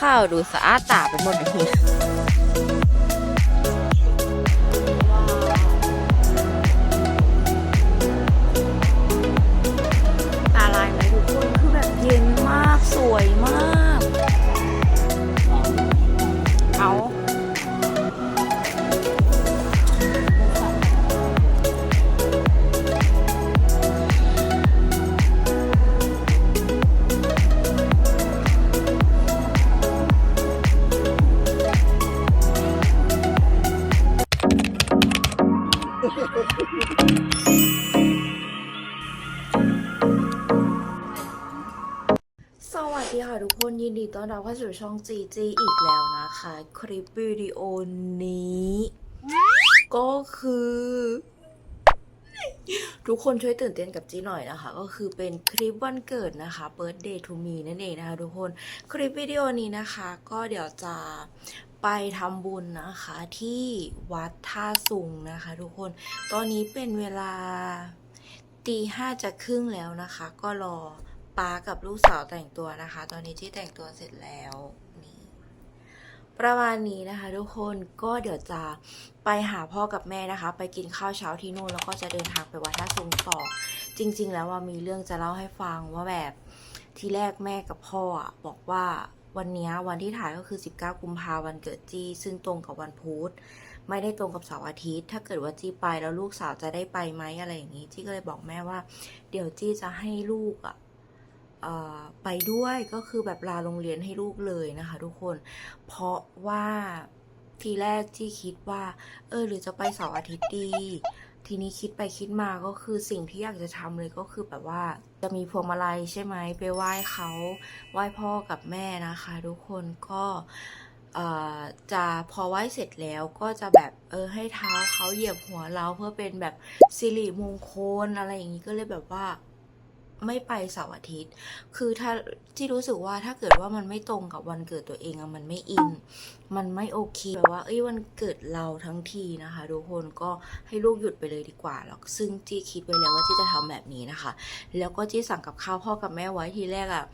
ข้าวดูสะอาดตาไปหมดเลย ยินดีต้อนรับเข้าสู่ช่อง GG อีกแล้วนะคะ คลิปวิดีโอนี้ ก็คือ ทุกคนช่วยตื่นเต้นกับจีหน่อยนะคะ ก็คือเป็นคลิปวันเกิดนะคะ birthday to me นั่นเองนะคะ ทุกคนคลิปวิดีโอนี้นะคะ ก็เดี๋ยวจะไปทำบุญนะคะที่วัดท่าสุงนะคะ ทุกคนตอนนี้เป็นเวลาตีห้าจะครึ่งแล้วนะคะ ก็รอ ป้ากับลูกสาวแต่งตัวนะคะ ตอนนี้ที่แต่งตัวเสร็จแล้วนี่ประมาณนี้นะคะ ทุกคนก็เดี๋ยวจะไปหาพ่อกับแม่นะคะ ไปกินข้าวเช้าที่นู่นแล้วก็จะเดินทางไปวัดท่าซุงต่อ จริง ๆ แล้วว่ามีเรื่องจะเล่าให้ฟังว่าแบบทีแรกแม่กับพ่อบอกว่าวันนี้วันที่ถ่ายก็คือ 19 กุมภาวันเกิดจี้ ซึ่งตรงกับวันพุธไม่ได้ตรงกับเสาร์อาทิตย์ ถ้าเกิดว่าจี้ไปแล้วลูกสาวจะได้ไปไหมอะไรอย่างนี้จี้ก็เลยบอกแม่ว่า เดี๋ยวจี้จะให้ลูกอะ ไปด้วยก็คือแบบลาโรงเรียนให้ลูกเลยนะคะ ทุกคน เพราะว่าทีแรกที่คิดว่า เออ หรือจะไปเสาร์อาทิตย์ดี ทีนี้คิดไปคิดมาก็คือสิ่งที่อยากจะทำเลยก็คือแบบว่าจะมีพวงมาลัยใช่ไหมไปไหว้เขาไหว้พ่อกับแม่นะคะ ทุกคนก็จะพอไหว้เสร็จแล้วก็จะแบบเออให้เท้าเขาเหยียบหัวเราเพื่อเป็นแบบสิริมงคลอะไรอย่างนี้ก็เลยแบบว่า ไม่ไปเสาร์อาทิตย์ คือถ้าที่รู้สึกว่าถ้าเกิดว่ามันไม่ตรงกับวันเกิดตัวเองอะมันไม่อิน มันไม่โอเคแบบว่าเอ้ยวันเกิดเราทั้งทีนะคะทุกคนก็ให้ลูกหยุดไปเลยดีกว่าแล้วซึ่งจี้คิดไว้แล้วว่าจี้จะทำแบบนี้นะคะ แล้วก็จี้สั่งกับข้าวพ่อกับแม่ไว้ทีแรกอะ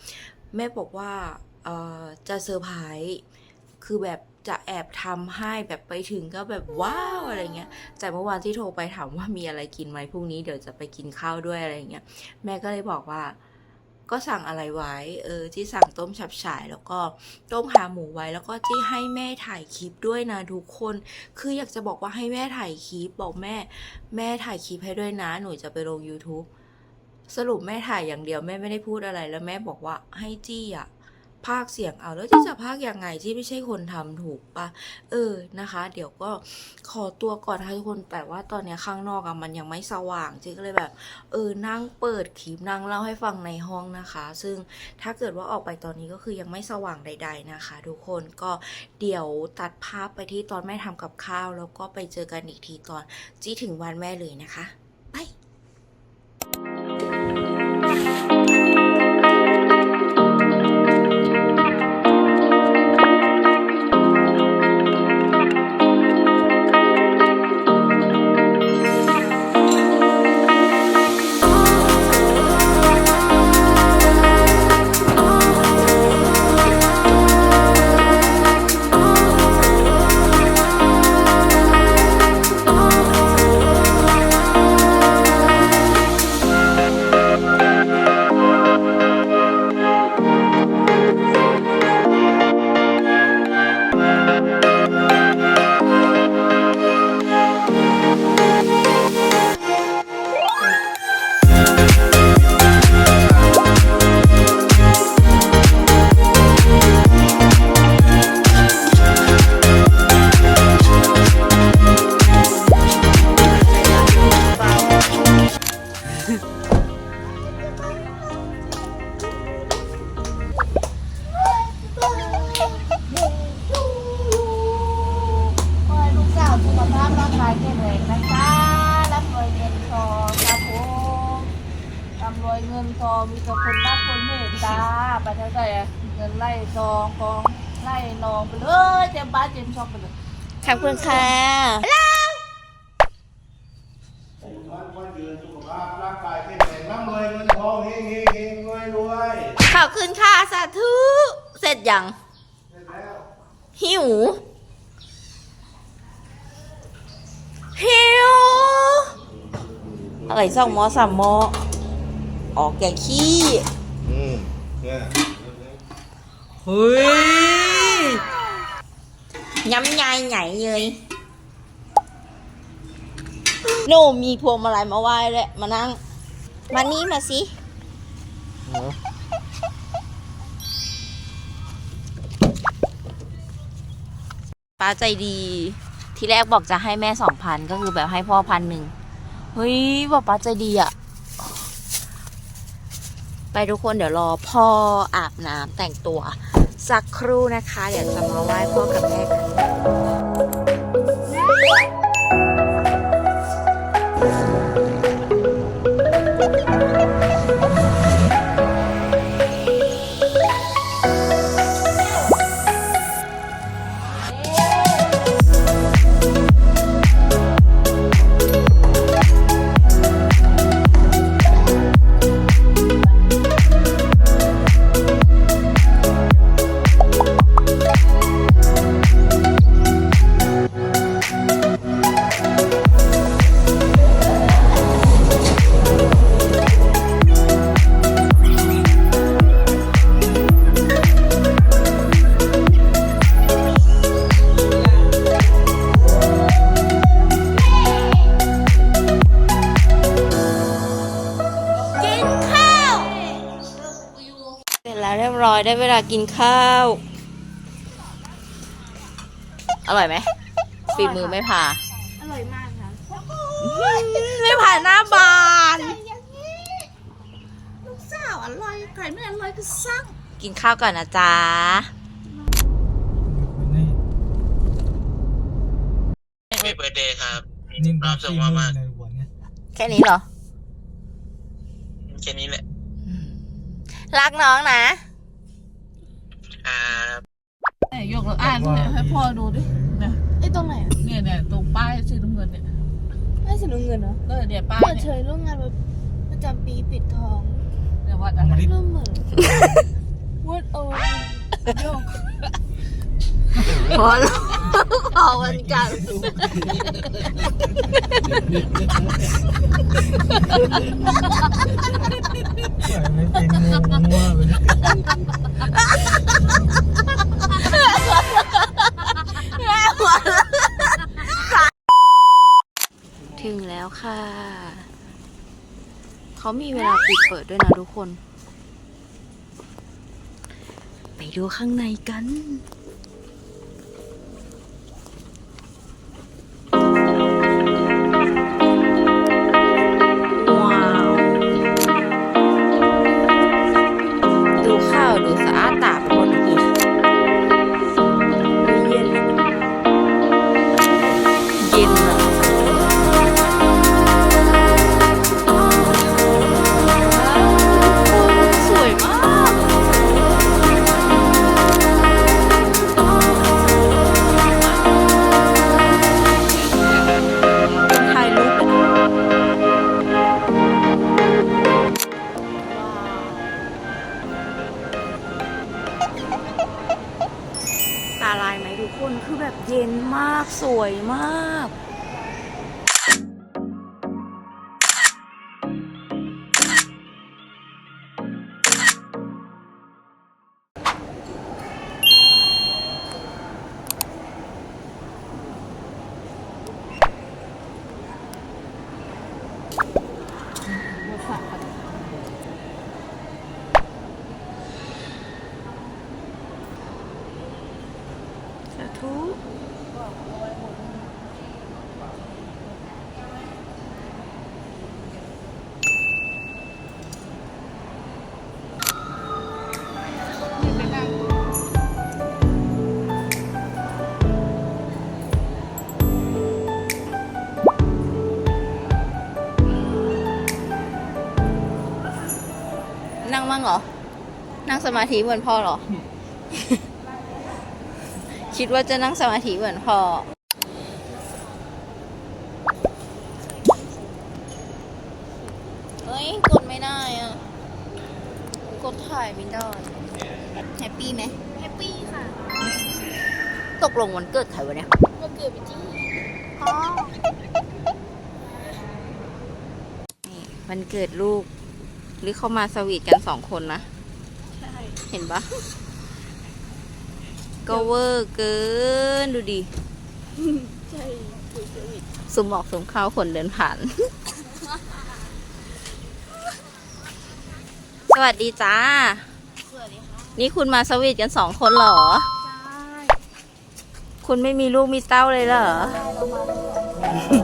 แม่บอกว่าเออจะเซอร์ไพรส์คือแบบ จะแอบทำให้แบบไปถึงก็แบบว้าวอะไรเงี้ยแต่เมื่อวานที่โทรไปถามว่ามีอะไรกินไหมพรุ่งนี้เดี๋ยวจะไปกินข้าวด้วยอะไรเงี้ยแม่ก็เลยบอกว่า ก็สั่งอะไรไว้เออที่สั่งต้มฉับฉ่าย แล้วก็ต้มขาหมูไว้แล้วก็ที่ให้แม่ถ่ายคลิปด้วยนะทุกคน คืออยากจะบอกว่าให้แม่ถ่ายคลิปบอกแม่ แม่ถ่ายคลิปให้ด้วยนะ หนูจะไปลง YouTube สรุปแม่ถ่ายอย่างเดียวแม่ไม่ได้พูดอะไรแล้วแม่บอกว่าให้จี้อะ พากเสียงเอาแล้วจี้จะพากยังไงที่ไม่ใช่คนทำถูกปะเออนะคะ เดี๋ยวก็ขอตัวก่อนนะคะทุกคนแต่ว่าตอนเนี้ยข้างนอกอะมันยังไม่สว่างจี้ก็เลยแบบ เออนั่งเปิดคลิปนั่งเล่าให้ฟังในห้องนะคะ ซึ่งถ้าเกิดว่าออกไปตอนนี้ก็คือยังไม่สว่างใด ๆนะคะ ทุกคนก็เดี๋ยวตัดภาพไปที่ตอนแม่ทำกับข้าว แล้วก็ไปเจอกันอีกทีตอนจี้ถึงวันแม่เลยนะคะ ตตาไปเท่าไหร่อะเงินไล่ทองกองไล่นองไปเลยเต็มบ้านเต็มช่องไปเลยขอบคุณค่ะวันวันยืนสุขภาพร่างกายแข็งแรงร่ำรวยเงินทองเฮงเฮงเฮงรวยรวยขอบคุณค่ะสาธุสเสร็จยังหิว หิว อะไรสองหมอสามหมอออกแกงขี้ เนี่ยเฮ้ยย้ำยายใหญ่เลยโนมีพวงมาลัยมาไหว้เลยมานั่ง มานี่มาสิ ป้าใจดี ที่แรกบอกจะให้แม่สองพันก็คือแบบให้พ่อพันหนึ่ง เฮ้ยบอกป้าใจดีอะ ไปทุกคนเดี๋ยวรอพ่ออาบน้ำแต่งตัว สักครู่นะคะ เดี๋ยวจะมาไหว้พ่อกับแม่กัน ได้เวลากินข้าว อร่อยไหมฝีมือไม่ผ่าอร่อยมากค่ะไม่ผ่านหน้าบานลูกสาวอร่อยไข่ไม่อร่อยก็สั่งกินข้าวก่อนนะจ๊ะมีเบอร์เดย์ครับนิ่มคบ้าวามสุขขี้มืมากอในหัวเนี่ยแค่นี้เหรอๆแค่นี้แหละ รักน้องนะ ครับเนี่ยกแล้วอ่านเนี่ยให้พ่อดูดิเนี่ยไอ้ตรงไหนอะเนี่ยเนี่ยตรงป้ายสีน้ำเงินเนี่ยไม่สีน้ำเงินเหรอเออเนี่ยป้ายเปิดเนี่เฉยยร่วมงานประจำปีปิดทองเนี่ยวัดอะไรเริ่มเหมือนวัดโอโยกพอแล้วพอวันกันปล่อยไม่เป็นงงมั่วไปเลย เขามีเวลาปิดเปิดด้วยนะทุกคน ไปดูข้างในกันากสวยมาก นั่งมั่งเหรอ นั่งสมาธิเหมือนพ่อเหรอ คิดว่าจะนั่งสมาธิเหมือนพ่อเฮ้ย กดไม่ได้อะ กดถ่ายไม่ได้ แฮปปี้ไหม แฮตกลงวันเกิดใครวะเนี่ยมันเกิดไปที่อ๋อ นี่วันเกิดลูก หรือเขามาสวีทกันสองคนนะ ใช่ เห็นปะก็เวอร์เกินดูดิ ใช่คุยสวิตสุมออกสุมเข้าคนเดินผ่าน สวัสดีจ้า สวัสดีค่ะนี่คุณมาสวีทกันสองคนเหรอ ใช่ คุณไม่มีลูกมีเต้าเลยเหรอ เรามาด้วยกัน